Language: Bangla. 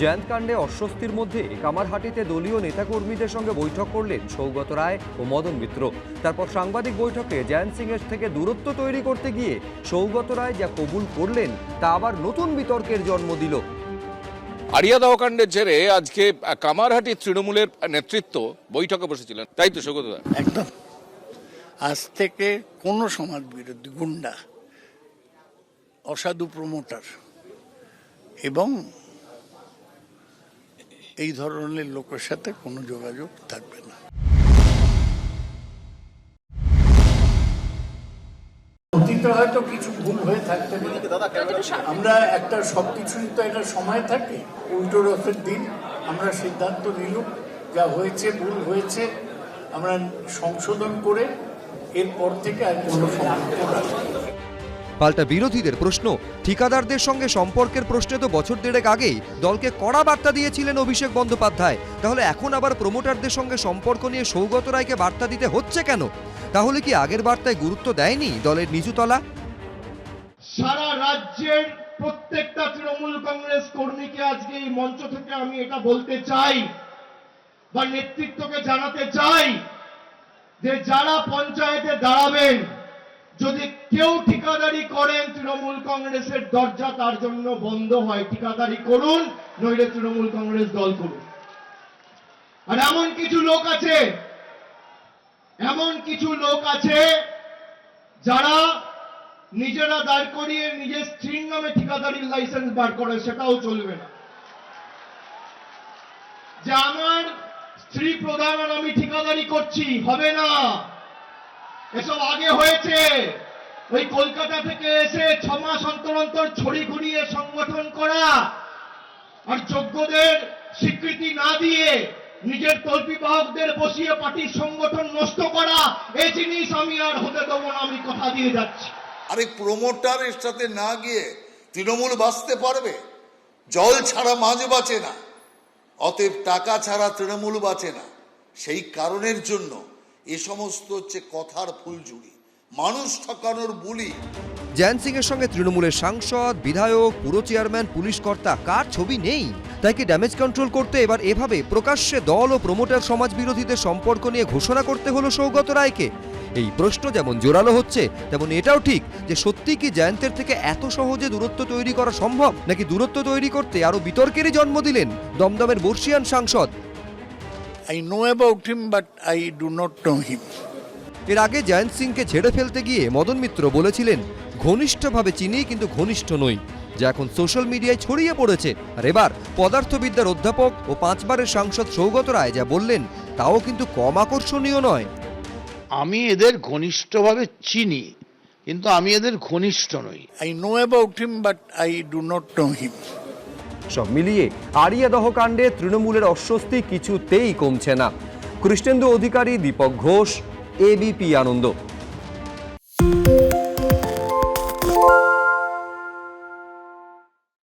জয়ন্ত কাণ্ডে অস্বস্তির মধ্যে কামারহাটিতে দলীয় নেতাকর্মীদের সঙ্গে বৈঠক করলেন সৌগত রায় ও মদন মিত্র। তারপর সাংবাদিক বৈঠকে জয়ন্ত সিং এর থেকে দূরত্ব তৈরি করতে গিয়ে সৌগত রায় যা কবুল করলেন তা আবার নতুন বিতর্কের জন্ম দিল। আরিয়া দাওকাণ্ডের জেরে আজকে কামারহাটি তৃণমূলের নেতৃত্ব বৈঠকে বসেছিলেন। তাই তো সৌগত দা? একদম। আজ থেকে কোনো সমাজ বিরোধী গুন্ডা অসাধু প্রমোটার এবং এই ধরনের লোকের সাথে কোনো যোগাযোগ থাকবে না। অতীতে হয়তো কিছু ভুল হয়ে থাকতে পারে। আমরা একটা সবকিছুই তো একটা সময় থাকে, উল্টো রথের দিন। আমরা সিদ্ধান্ত নিলুম, যা হয়েছে ভুল হয়েছে, আমরা সংশোধন করে এরপর থেকে আর কোনো সম্পর্ক রাখব। পাল্টা বিরোধীদের প্রশ্ন। ঠিকাদারদের সঙ্গে সম্পর্কের প্রশ্নে তো বছর দেড়েক আগেই দলকে কড়া বার্তা দিয়েছিলেন অভিষেক বন্দ্যোপাধ্যায়। তাহলে এখন আবার প্রমোটারদের সঙ্গে সম্পর্ক নিয়ে সৌগত রায়কে বার্তা দিতে হচ্ছে কেন? তাহলে কি আগের বার্তায় গুরুত্ব দেয়নি দলের নিচুতলা? সারা রাজ্যের প্রত্যেকটা তৃণমূল কংগ্রেস কর্মীকে আজকে এই মঞ্চ থেকে আমি এটা বলতে চাই বা নেতৃত্বকে জানাতে চাই যে যারা পঞ্চায়েতে দাঁড়াবেন যদি কেউ ঠিকাদারি করেন, তৃণমূল কংগ্রেসের দরজা তার জন্য বন্ধ হয়, ঠিকাদারি করুন, নইলে তৃণমূল কংগ্রেস দল করুন আর এমন কিছু লোক আছে, এমন কিছু লোক আছে যারা নিজেরা দাঁড় করিয়ে নিজের স্ত্রীর নামে ঠিকাদারির লাইসেন্স বার করে, সেটাও চলবে না। যে আমার স্ত্রী প্রধান আমি ঠিকাদারি করছি, হবে না। এসব আগে হয়েছে। ওই কলকাতা থেকে এসে ছমাস অন্তর অন্তর ছড়ি ঘুরিয়ে সংগঠন করা আর যোগ্যদের স্বীকৃতি না দিয়ে নিজের তল্পি বাহকদের বসিয়ে পার্টির সংগঠন নষ্ট করা এই জিনিস আমি আর হতে দেবো না, আমি কথা দিয়ে যাচ্ছি। আরে প্রমোটারের সাথে না গিয়ে তৃণমূল বাঁচতে পারবে? জল ছাড়া মাছ বাঁচে না। অতএব টাকা ছাড়া তৃণমূল বাঁচে না। সেই কারণের জন্য এ সমস্ত হচ্ছে কথার ফুলঝুরি। মানুষ ঠকানোর বুলি। জয়ন্ত সিং এর সঙ্গে তৃণমূলের সাংসদ, বিধায়ক, পুরো চেয়ারম্যান, পুলিশ কর্তা, কার ছবি নেই? তাই কি ড্যামেজ কন্ট্রোল করতে এবার এভাবে প্রকাশ্যে দল ও প্রমোটার সমাজ বিরোধীদের সম্পর্ক নিয়ে ঘোষণা করতে হলো সৌগত রায়কে? এই প্রশ্ন যেমন জোরালো হচ্ছে, তেমন এটাও ঠিক যে সত্যি কি জয়ন্তের থেকে এত সহজে দূরত্ব তৈরি করা সম্ভব? নাকি দূরত্ব তৈরি করতে আরও বিতর্কেরই জন্ম দিলেন দমদমের বর্ষিয়ান সাংসদ I know about him, but I do not know him. এর আগে জয়ন্ত সিংকে ছেড়ে ফেলতে গিয়ে মদন মিত্র বলেছিলেন ঘনিষ্ঠভাবে চিনি কিন্তু ঘনিষ্ঠ নই যা এখন সোশ্যাল মিডিয়ায় ছড়িয়ে পড়েছে আর এবার পদার্থবিদ্যার অধ্যাপক ও পাঁচবারের সাংসদ সৌগত রায় যা বললেন তাও কিন্তু কম আকর্ষণীয় নয় আমি এদের ঘনিষ্ঠভাবে চিনি কিন্তু আমি এদের ঘনিষ্ঠ নই I know about him, but I do not know him. সব মিলিয়ে আরিয়াদহ কাণ্ডে তৃণমূলের অস্বস্তি কিছুতেই কমছে না। কৃষ্ণেন্দু অধিকারী দীপক ঘোষ এবিপি আনন্দ।